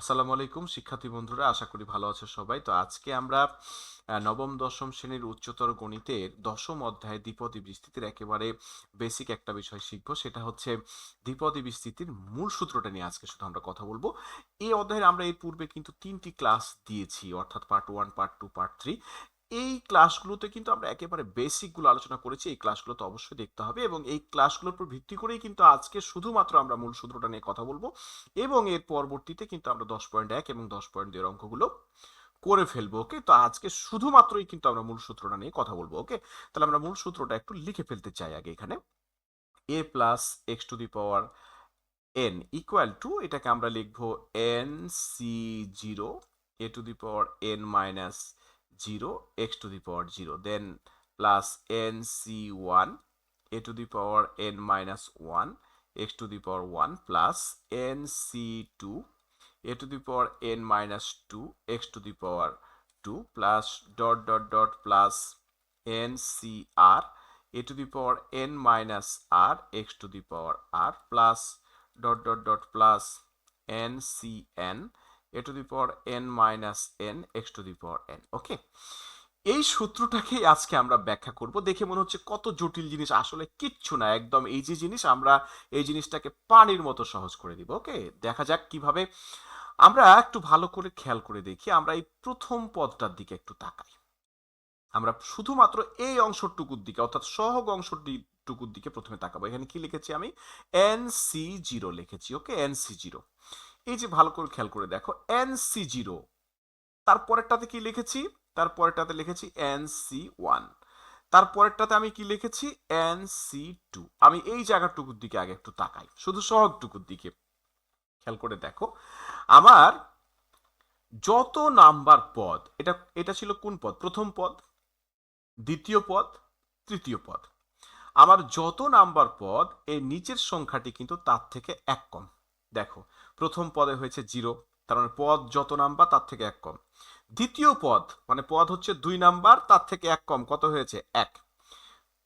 আসসালামু আলাইকুম, শিক্ষার্থী বন্ধুরা, আশা করি ভালো আছো সবাই। তো আজকে আমরা নবম, দশম শ্রেণির উচ্চতর গণিতের দশম অধ্যায়ে দ্বিপদী বিস্তৃতির একেবারে বেসিক একটা বিষয় শিখব। সেটা হচ্ছে দ্বিপদী বিস্তৃতির মূল সূত্রটা নিয়ে আজকে শুধু আমরা কথা বলব। এই অধ্যায়ে আমরা এর পূর্বে কিন্তু তিনটি ক্লাস দিয়েছি, অর্থাৎ part one part two part three এই ক্লাসগুলোতে কিন্তু আমরা একেবারে বেসিকগুলো আলোচনা করেছি, এই ক্লাসগুলো তো অবশ্যই দেখতে হবে এবং এই ক্লাসগুলোর উপর ভিত্তি করেই কিন্তু আজকে শুধুমাত্র আমরা মূল সূত্রটা নিয়ে কথা বলব এবং এর পরবর্তীতে কিন্তু আমরা দশ পয়েন্ট এক এবং দশ পয়েন্ট দুই অঙ্কগুলো করে ফেলব, ওকে? তো আজকে শুধুমাত্রই কিন্তু আমরা মূল সূত্রটা নিয়ে কথা বলব, ওকে? তাহলে আমরা মূল সূত্রটা একটু লিখে ফেলতে চাই আগে এখানে। A plus x to the power n equal to এটাকে আমরা লিখব n c zero a to the power n minus zero x to the power zero then plus n c one a to the power n minus one x to the power 1 plus nc2 a to the power n minus 2 x to the power 2 plus dot dot dot plus ncr a to the power n minus r x to the power r plus dot dot dot plus ncn a to the power n minus n, x to the power n okay এই সূত্রটাকেই আজকে আমরা ব্যাখ্যা করব। দেখে মনে হচ্ছে কত জটিল জিনিস। আসলে কিচ্ছু না, একদম এই যে জিনিস, আমরা এই জিনিসটাকে পানির মতো সহজ করে দিব, ওকে? দেখা যাক কীভাবে। আমরা একটু ভালো করে খেয়াল করে দেখি, আমরা এই প্রথম পদটার দিকে একটু তাকাই। আমরা শুধুমাত্র এই অংশটুকুর দিকে, অর্থাৎ সহগ অংশটুকুর দিকে প্রথমে তাকাবো। এখানে কি লিখেছি আমি? এন সি জিরো লিখেছি, ওকে? এন সি জিরো এই যে ভালো করে খেয়াল করে দেখো এন সি জিরো তারপরেরটাতে কি লিখেছি? তারপরেরটাতে লিখেছি এন সি ওয়ান তারপরেরটাতে আমি কি লিখেছি? এন সি টু আমি এই জায়গাটুকুর দিকে আগে একটু তাকাই, শুধু সহগটুকুর দিকে। খেয়াল করে দেখো, আমার যত নাম্বার পদ, এটা এটা ছিল কোন পদ? প্রথম পদ, দ্বিতীয় পদ, তৃতীয় পদ। আমার যত নাম্বার পদ, এর নিচের সংখ্যাটি কিন্তু তার থেকে এক কম। দেখো, প্রথম পদে হয়েছে জিরো, তার মানে পদ যত নাম্বার, তার থেকে এক কম। দ্বিতীয় পদ মানে পদ হচ্ছে দুই নাম্বার, তার থেকে এক কম, কত হয়েছে? এক।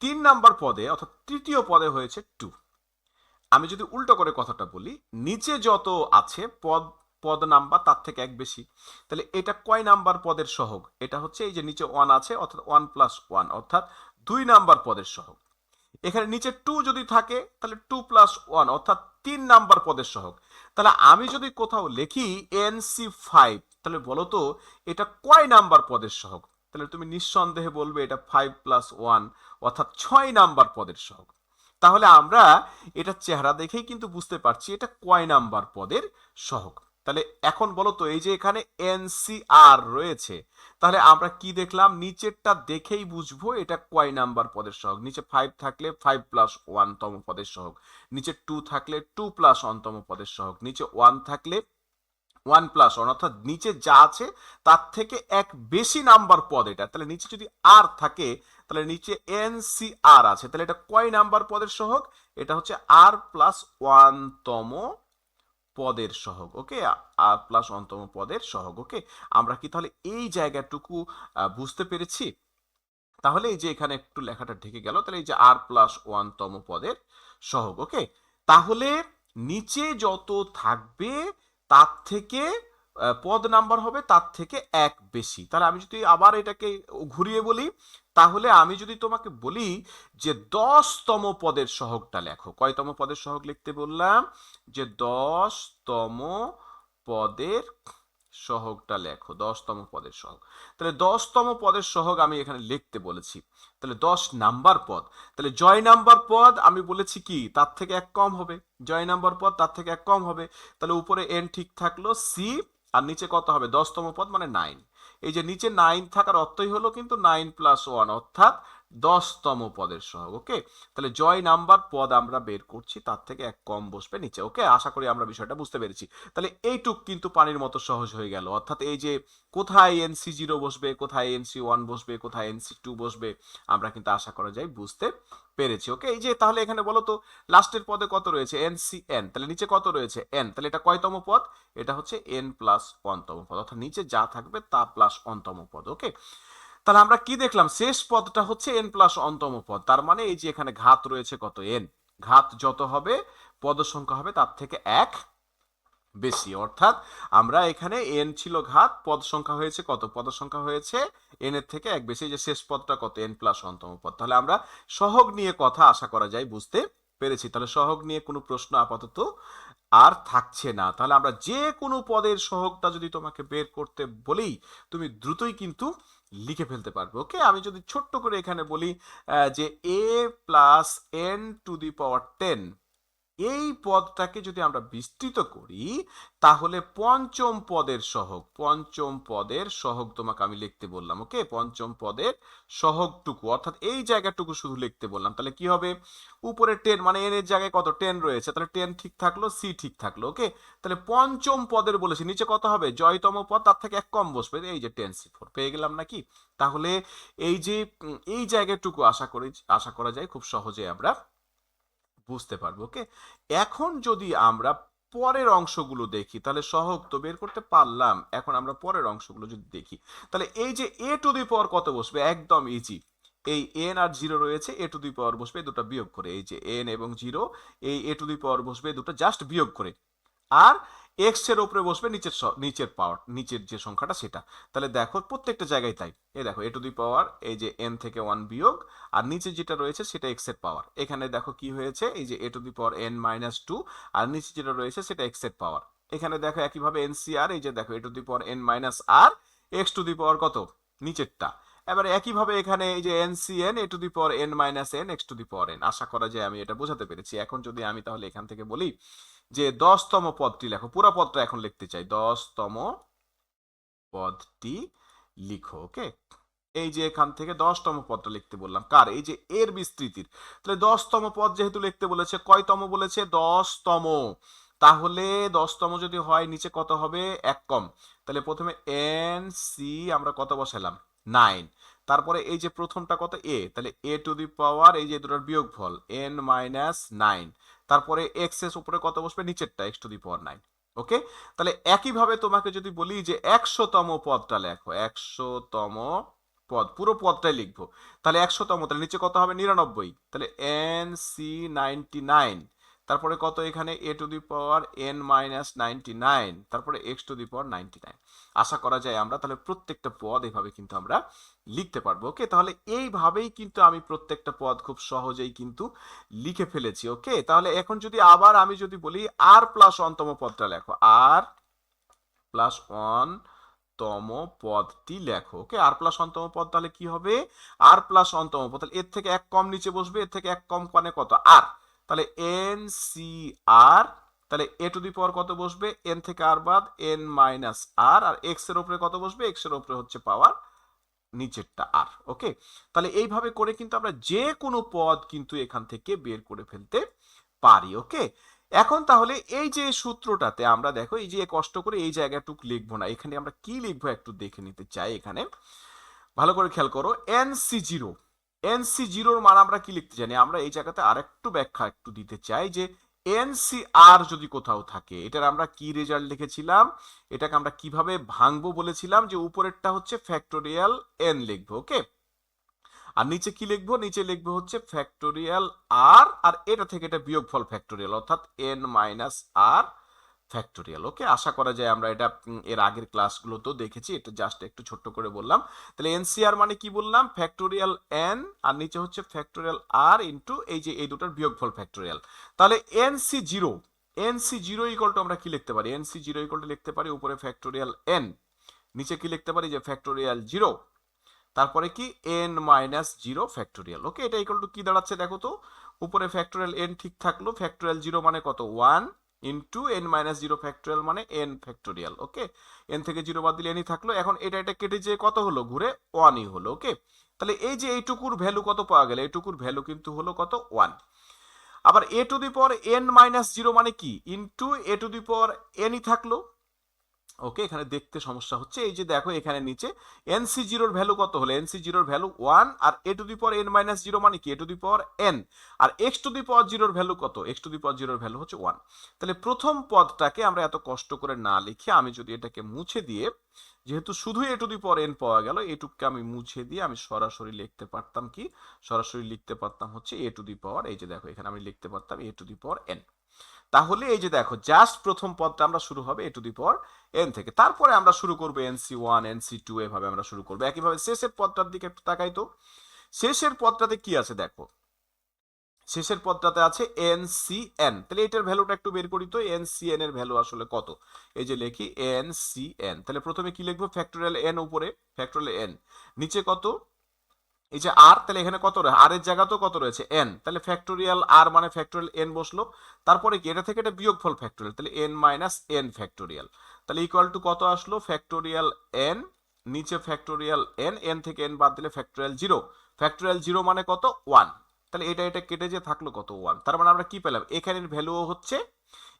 তিন নাম্বার পদে, অর্থাৎ তৃতীয় পদে হয়েছে টু আমি যদি উল্টো করে কথাটা বলি, নিচে যত আছে, পদ পদ নাম্বার, তার থেকে এক বেশি। তাহলে এটা কয় নাম্বার পদের সহগ? এটা হচ্ছে এই যে নিচে ওয়ান আছে, অর্থাৎ ওয়ান প্লাস ওয়ান অর্থাৎ দুই নাম্বার পদের সহগ। এখানে নিচে টু যদি থাকে, তাহলে টু প্লাস ওয়ান অর্থাৎ তিন নাম্বার পদের সহক। তাহলে আমি যদি কোথাও লিখি এনসি ফাইভ তাহলে বলতো এটা কয় নাম্বার পদের সহক? তাহলে তুমি নিঃসন্দেহে বলবে এটা ফাইভ প্লাস ওয়ান অর্থাৎ ছয় নাম্বার পদের সহক। তাহলে আমরা এটা চেহারা দেখেই কিন্তু বুঝতে পারছি এটা কয় নাম্বার পদের সহগ তাহলে এখন বলো তো, এই যে এখানে এনসিআর রয়েছে, তাহলে আমরা কি দেখলাম? নিচেরটা দেখেই বুঝব এটা কয় নাম্বার পদের সহগ। নিচে ফাইভ থাকলে ফাইভ প্লাস ওয়ান তম পদের সহগ। নিচে টু থাকলে টু প্লাস অন্তম পদের সহগ। নিচে ওয়ান থাকলে ওয়ান প্লাস ওয়ান অর্থাৎ নিচে যা আছে তার থেকে এক বেশি নাম্বার পদ এটা। তাহলে নিচে যদি আর থাকে, তাহলে নিচে এন সি আর আছে। তাহলে এটা কয় নাম্বার পদের সহগ? এটা হচ্ছে আর প্লাস ওয়ান তম পদের সহগ ওকে আর প্লাস অন্তম পদের সহগ ওকে আমরা কি তাহলে এই জায়গাটুকু বুঝতে পেরেছি? তাহলে এই যে এখানে একটু লেখাটা ঢেকে গেল, তাহলে এই যে আর প্লাস ওয়ানতম পদের সহগ ওকে তাহলে নিচে যত থাকবে, তার থেকে পদ নাম্বার হবে তার থেকে এক বেশি। তাহলে আমি যদি আবার এটাকে ঘুরিয়ে বলি, তাহলে আমি যদি তোমাকে বলি যে দশতম পদের সহগটা লেখো। কয়তম পদের সহগ লিখতে বললাম? যে দশতম পদের সহগটা লেখো, দশতম পদের সহগ। তাহলে দশতম পদের সহগ আমি এখানে লিখতে বলেছি। তাহলে দশ নাম্বার পদ। তাহলে জয় নাম্বার পদ আমি বলেছি কি? তার থেকে এক কম হবে। জয় নাম্বার পদ তার থেকে এক কম হবে। তাহলে উপরে এন ঠিক থাকল সি আর নিচে কত হবে? দশতম পদ মানে নাইন এই যে নিচে নাইন থাকার অর্থই হলো কিন্তু নাইন প্লাস ওয়ান অর্থাৎ দশতম পদের সহগ ওকে তাহলে জয় নাম্বার পদ আমরা বের করছি, তার থেকে এক কম বসবে নিচে ওকে আশা করি আমরা বিষয়টা বুঝতে পেরেছি। তাহলে এইটুক কিন্তু পানির মতো সহজ হয়ে গেল। অর্থাৎ এই যে কোথায় এনসি জিরো বসবে, কোথায় এনসি ওয়ান বসবে, কোথায় এনসি টু বসবে, আমরা কিন্তু আশা করা যায় বুঝতে পেরেছি ওকে এই যে তাহলে এখানে বলো তো, লাস্টের পদে কত রয়েছে? এনসি এন তাহলে নিচে কত রয়েছে? এন তাহলে এটা কয়তম পদ? এটা হচ্ছে এন প্লাস ওয়ানতম পদ, অর্থাৎ নিচে যা থাকবে তা প্লাস অনতম পদ ওকে তাহলে আমরা কি দেখলাম? শেষ পদটা হচ্ছে এন প্লাস অন্তম পদ। তার মানে এই যে এখানে ঘাত রয়েছে কত? এন ঘাত যত হবে পদ সংখ্যা হবে তার থেকে এক বেশি। অর্থাৎ আমরা এখানে এন ছিল ঘাত পদ সংখ্যা হয়েছে কত? পদ সংখ্যা হয়েছে এন এর থেকে এক বেশি। যে শেষ পদটা কত? এন প্লাস অন্তম পদ। তাহলে আমরা সহগ নিয়ে কথা আশা করা যায়, বুঝতে পেরেছি। তাহলে সহগ নিয়ে কোনো প্রশ্ন আপাতত আর থাকছে না। তাহলে আমরা যে কোনো পদের সহগটা যদি তোমাকে বের করতে বলি, তুমি দ্রুতই কিন্তু লিখে ফেলতে পারবে ওকে আমি যদি ছোট্ট করে এখানে বলি যে a plus n to the power ten এই পদটাকে যদি আমরা বিস্তৃত করি, তাহলে পঞ্চম পদের সহগ, পঞ্চম পদের সহগ তোমাকে আমি লিখতে বললাম, ওকে? পঞ্চম পদের সহগটুকু, অর্থাৎ এই জায়গাটুকু শুধু লিখতে বললাম। তাহলে কি হবে? উপরে টেন মানে এন এর জায়গায় কত? টেন রয়েছে। তাহলে টেন ঠিক থাকল সি ঠিক থাকল, ওকে? তাহলে পঞ্চম পদের বলেছি, নিচে কত হবে? জয়তম পদ, তার থেকে এক কম বসবে। এই যে টেন সি ফোর পেয়ে গেলাম নাকি? তাহলে এই যে এই জায়গাটুকু আশা করি, আশা করা যায় খুব সহজে আমরা বুঝতে পারব, ওকে? এখন যদি আমরা পরের অংশগুলো দেখি, তাহলে সহগ তো বের করতে পারলাম, এখন আমরা পরের অংশগুলো যদি দেখি, তাহলে এই যে এ টু দি পাওয়ার কত বসবে? একদম ইজি এই এন আর জিরো রয়েছে, এ টু দি পাওয়ার বসবে দুটো বিয়োগ করে, এই যে এন এবং জিরো, এই এ টু দি পাওয়ার বসবে দুটো জাস্ট বিয়োগ করে, আর এক্সের উপরে বসবে নিচের নিচের পাওয়ার নিচের যে সংখ্যাটা সেটা। তাহলে দেখো প্রত্যেকটা জায়গায় তাই। এই দেখো এ টু দি পাওয়ার এই যে এন থেকে ওয়ান বিয়োগ, আর নিচে যেটা রয়েছে সেটা এক্সের পাওয়ার এখানে দেখো কি হয়েছে, এই যে a to the power n minus two আর নিচে যেটা রয়েছে সেটা এক্সের পাওয়ার এখানে দেখো একইভাবে এন সি আর এই যে দেখো a to the power n minus r x to the power কত? নিচেরটা। এবারে একইভাবে এখানে এই যে n c n a to the power n minus n x to the power n আশা করা যায় আমি এটা বোঝাতে পেরেছি। এখন যদি আমি তাহলে এখান থেকে বলি যে দশতম পদটি লেখো, পুরো পদটা এখন লিখতে চাই। দশতম পদটি লিখো ওকে এই যে এখান থেকে দশতম পদটা লিখতে বললাম। কার? এই যে এর বিস্তৃতির। তাহলে দশতম পদ যেহেতু লিখতে বলেছে, কয়তম বলেছে? দশতম। তাহলে দশতম যদি হয়, নিচে কত হবে? এক কম। তাহলে প্রথমে এন সি আমরা কত বসালাম? নাইন। তারপরে এই যে প্রথমটা কত? এ তাহলে এ টু দি পাওয়ার এই যে দুটার বিয়োগফল এন মাইনাস নাইন তারপরে এক্সের উপরে কত বসবে? নিচেরটা x to the power nine okay তাহলে একইভাবে তোমাকে যদি বলি যে একশোতম পদটা লেখো, একশোতম পদ, পুরো পদটাই লিখব। তাহলে একশোতম, তাহলে নিচে কত হবে? নিরানব্বই। তাহলে এন সি নাইনটি নাইন তারপরে কত এখানে? A to the power n minus ninety nine তারপরে x to the power ninety nine আশা করা যায় আমরা তাহলে প্রত্যেকটা পদ এভাবে কিন্তু আমরা লিখতে পারব ওকে তাহলে এইভাবেই কিন্তু আমি প্রত্যেকটা পদ খুব সহজেই কিন্তু লিখে ফেলেছি ওকে তাহলে এখন যদি আবার আমি যদি বলি আর প্লাস অন্তম পদটা লেখো আর প্লাস ওয়ান তম পদটি লেখো ওকে আর প্লাস অন্তম পদ তাহলে কি হবে? আর প্লাস অন্তম পদ, তাহলে এর থেকে এক কম নিচে বসবে, এর থেকে এক কম কানে কত? আর তাহলে এন সি আর তাহলে এ টু দি পাওয়ার কত বসবে? এন থেকে আর বাদ এন মাইনাস আর আর এক্সের উপরে কত বসবে? এক্সের উপরে হচ্ছে পাওয়ার নিচেরটা আর ওকে তাহলে এইভাবে করে কিন্তু আমরা যে কোনো পদ কিন্তু এখান থেকে বের করে ফেলতে পারি ওকে এখন তাহলে এই যে সূত্রটাতে আমরা দেখো, এই যে কষ্ট করে এই জায়গাটুক লিখব না, এখানে আমরা কি লিখব একটু দেখে নিতে চাই এখানে। ভালো করে খেয়াল করো এন সি জিরো এনসি জিরোর মান আমরা কি লিখতে জানি? আমরা এই জায়গাতে আরেকটু ব্যাখ্যা একটু দিতে চাই যে এনসি আর যদি কোথাও থাকে, এটার আমরা কি রেজাল্ট লিখেছিলাম? এটাকে আমরা কীভাবে ভাঙবো বলেছিলাম যে উপরেরটা হচ্ছে ফ্যাক্টোরিয়াল এন লিখব ওকে আর নিচে কি লিখব? নিচে লিখব হচ্ছে ফ্যাক্টোরিয়াল আর আর এটা থেকে এটা বিয়োগফল ফ্যাক্টোরিয়াল অর্থাৎ n minus r factorial okay আশা করা যায় আমরা এটা এর আগের ক্লাসগুলোতেও দেখেছি, এটা জাস্ট একটু ছোট্ট করে বললাম। তাহলে এনসিআর মানে কি বললাম? ফ্যাক্টোরিয়াল এন আর নিচে হচ্ছে ফ্যাক্টোরিয়াল আর ইন্টু এই যে, এই দুটার বিয়োগফল ফ্যাক্টোরিয়াল তাহলে n c zero n c zero equal to আমরা কি লিখতে পারি? এনসি জিরো ইকুয়াল টু লিখতে পারি উপরে ফ্যাক্টোরিয়াল এন নিচে কি লিখতে পারি? যে ফ্যাক্টোরিয়াল জিরো তারপরে কি? N minus zero factorial okay এটা ইকুয়াল টু কি দাঁড়াচ্ছে দেখো তো? উপরে ফ্যাক্টোরিয়াল এন ঠিক থাকল ফ্যাক্টোরিয়াল জিরো মানে কত? One into n minus zero factorial মানে এন ফ্যাক্টোরিয়াল ওকে এন থেকে জিরো বাদ দিলে এনই থাকল, এখন এটা এটা কেটে যে কত হলো? ঘুরে ওয়ানই হলো ওকে তাহলে এই যে এইটুকুর ভ্যালু কত পাওয়া গেল? এইটুকুর ভ্যালু কিন্তু হলো কত? ওয়ান আবার a to the power n minus zero মানে কি? ইন্টু এ টু দি পাওয়ার এনই থাকল ওকে এখানে দেখতে সমস্যা হচ্ছে। এই যে দেখো এখানে নিচে এনসি জিরোর ভ্যালু কত হলো? এনসি জিরোর value one R a to the power n minus zero মানে কি? A to the power n R x to the power জিরোর ভ্যালু কত? এক্স টু দি পাওয়ার জিরোর ভ্যালু হচ্ছে ওয়ান তাহলে প্রথম পদটাকে আমরা এত কষ্ট করে না লিখে আমি যদি এটাকে মুছে দিয়ে, যেহেতু শুধু এ টু দি পাওয়ার এন পাওয়া গেল, এটুককে আমি মুছে দিয়ে আমি সরাসরি লিখতে পারতাম কি? সরাসরি লিখতে পারতাম হচ্ছে এ টু দি পাওয়ার এই যে দেখো এখানে আমি লিখতে পারতাম এ টু দি পাওয়ার এন তাহলে এই যে দেখো জাস্ট প্রথম পদটা আমরা শুরু হবে এ টু দি পর এন থেকে। তারপরে আমরা শুরু করব n c one n c two এভাবে আমরা শুরু করব। একইভাবে শেষের পদটার দিকে একটু তাকাই তো। শেষের পদটাতে কি আছে দেখো? শেষের পদটাতে আছে এন সি এন তাহলে এটার ভ্যালুটা একটু বের করি তো। এন সি এন এর ভ্যালু আসলে কত? এই যে লিখি এন সি এন তাহলে প্রথমে কি লিখব? ফ্যাক্টোরিয়াল এন উপরে ফ্যাক্টোরিয়াল এন নিচে কত? এই যে আর তাহলে এখানে কত রয়েছে আর এর জায়গা তো কত রয়েছে? এন তাহলে ফ্যাক্টোরিয়াল আর মানে ফ্যাক্টোরিয়াল এন বসল। তারপরে কি? এটা থেকে এটা বিয়োগফল ফ্যাক্টোরিয়াল তাহলে এন মাইনাস এন ফ্যাক্টোরিয়াল তাহলে ইকুয়াল টু কত আসলো? ফ্যাক্টোরিয়াল এন নিচে ফ্যাক্টোরিয়াল এন এন থেকে এন বাদ দিলে ফ্যাক্টোরিয়াল জিরো ফ্যাক্টোরিয়াল জিরো মানে কত? ওয়ান তাহলে এটা এটা কেটে যে থাকল কত? ওয়ান তার মানে আমরা কি পেলাম? এখানের ভ্যালুও হচ্ছে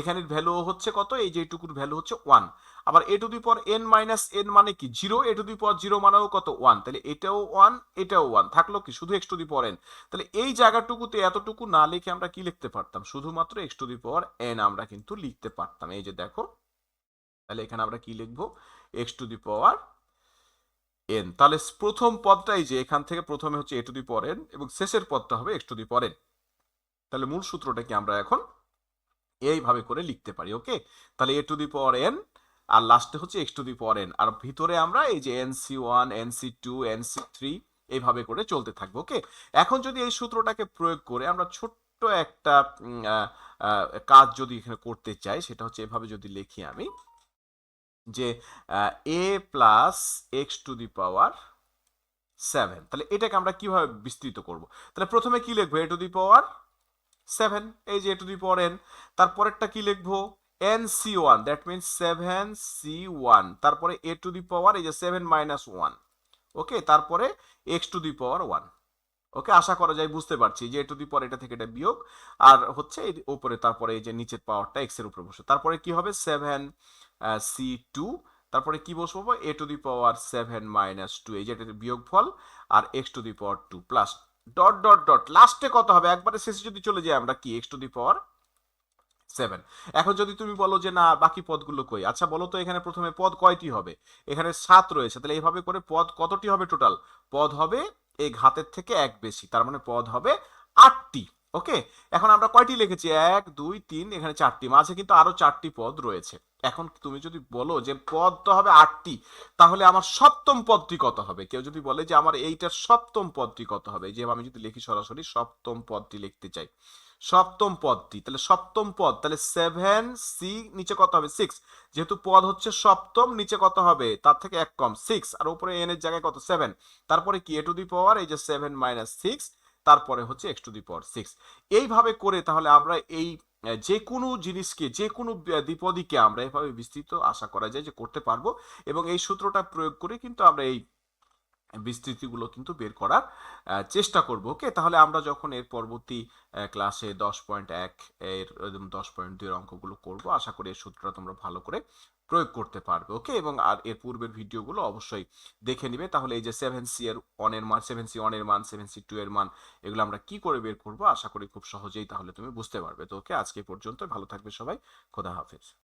এখানের ভ্যালু হচ্ছে কত? এই যে এইটুকুর ভ্যালু হচ্ছে ওয়ান আবার এ টু দি পর এন মাইনাস এন মানে কি? জিরো এ টু দি পর জিরো মানেও কত? ওয়ান তাহলে এটাও ওয়ান এটাও ওয়ান থাকল কি? শুধু এক্স টু দি পর এন তাহলে এই জায়গাটুকুতে এতটুকু না লিখে আমরা কি লিখতে পারতাম? শুধুমাত্র x to the power n আমরা কিন্তু লিখতে পারতাম। এই যে দেখো, তাহলে এখানে আমরা কি লিখব? X to the power n তাহলে প্রথম পদটাই যে এখান থেকে প্রথমে হচ্ছে এ টু দি পাওয়ার এন এবং শেষের পদটা হবে x to the power n তাহলে মূল সূত্রটা কি আমরা এখন এইভাবে করে লিখতে পারি, ওকে? তাহলে এ টু দি পাওয়ার এন আর লাস্টে হচ্ছে x to the power n আর ভিতরে আমরা এই যে n c one n c two n c three এইভাবে করে চলতে থাকব, ওকে? এখন যদি এই সূত্রটাকে প্রয়োগ করে আমরা ছোট্ট একটা কাজ যদি এখানে করতে চাই, সেটা হচ্ছে এভাবে যদি লিখি আমি, যে a plus x to the power seven তাহলে এটাকে আমরা কীভাবে বিস্তৃত করব? তাহলে প্রথমে কি লিখব? এ টু দি পাওয়ার সেভেন এই যে টু দি পাওয়ার এন তারপরেরটা কি লিখব? N c one that means seven c one তারপরে এ টু দি পাওয়ার এই যে সেভেন মাইনাস ওয়ান ওকে তারপরে x to the power one okay আশা করা যায় বুঝতে পারছি যে এ টু দি পাওয়ার এটা থেকে এটা বিয়োগ। আর হচ্ছে এই উপরে তারপরে এই যে নিচের পাওয়ারটা এক্সের উপরে বসে। তারপরে কি হবে? সেভেন সি টু তারপরে কি বসবো? A to the power seven minus two এই যে বিয়োগ ফল আর x to the power two plus dot dot dot লাস্টে কত হবে? একবারে শেষে যদি চলে যাই আমরা কি? X to the power seven এখন যদি তুমি বলো যে, না, বাকি পদগুলো কই? আচ্ছা বলো তো এখানে প্রথমে পদ কয়টি হবে? এখানে সাত রয়েছে। তাহলে এইভাবে করে পদ কতটি হবে টোটাল পদ হবে এই ঘাতের থেকে এক বেশি। তার মানে পদ হবে আটটি। ওকে? এখন আমরা কয়টি লিখেছি? এক, দুই, তিন, এখানে চারটি। মাঝে কিন্তু আরও চারটি পদ রয়েছে। এখন তুমি যদি বলো যে পদ তো হবে আটটি, তাহলে আমার সপ্তম পদটি কত হবে? কেউ যদি বলে যে আমার এইটার সপ্তম পদটি কত হবে? যে আমি যদি লিখি সরাসরি, সপ্তম পদটি লিখতে চাই। সপ্তম পদটি, তাহলে সপ্তম পদ, তাহলে সেভেন সি নিচে কত হবে? সিক্স যেহেতু পদ হচ্ছে সপ্তম, নিচে কত হবে? তার থেকে এক কম। সিক্স আর উপরে এন এর জায়গায় কত? সেভেন তারপরে কি? এ টু দি পাওয়ার এই যে সেভেন মাইনাস সিক্স তারপরে হচ্ছে x to the power six এইভাবে করে তাহলে আমরা এই যে কোনো জিনিসকে, যে কোনো দ্বিপদীকে আমরা এভাবে বিস্তৃত আশা করা যায় যে করতে পারব এবং এই সূত্রটা প্রয়োগ করে কিন্তু আমরা এই বিস্তৃতিগুলো কিন্তু বের করার চেষ্টা করব। ওকে? তাহলে আমরা যখন এর পরবর্তী ক্লাসে দশ পয়েন্ট এক এর দশ পয়েন্ট দুই অঙ্কগুলো করব, আশা করি এই সূত্রটা তোমরা ভালো করে প্রয়োগ করতে পারবে, ওকে? এবং আর এর পূর্বের ভিডিওগুলো অবশ্যই দেখে নিবে। তাহলে এই যে সেভেন সি এর ওয়ানের মান সেভেন সি ওয়ানের মান সেভেন সি টু এর মান, এগুলো আমরা কি করে বের করব? আশা করি খুব সহজেই তাহলে তুমি বুঝতে পারবে। তো ওকে, আজকে পর্যন্ত ভালো থাকবে সবাই। খোদা হাফেজ।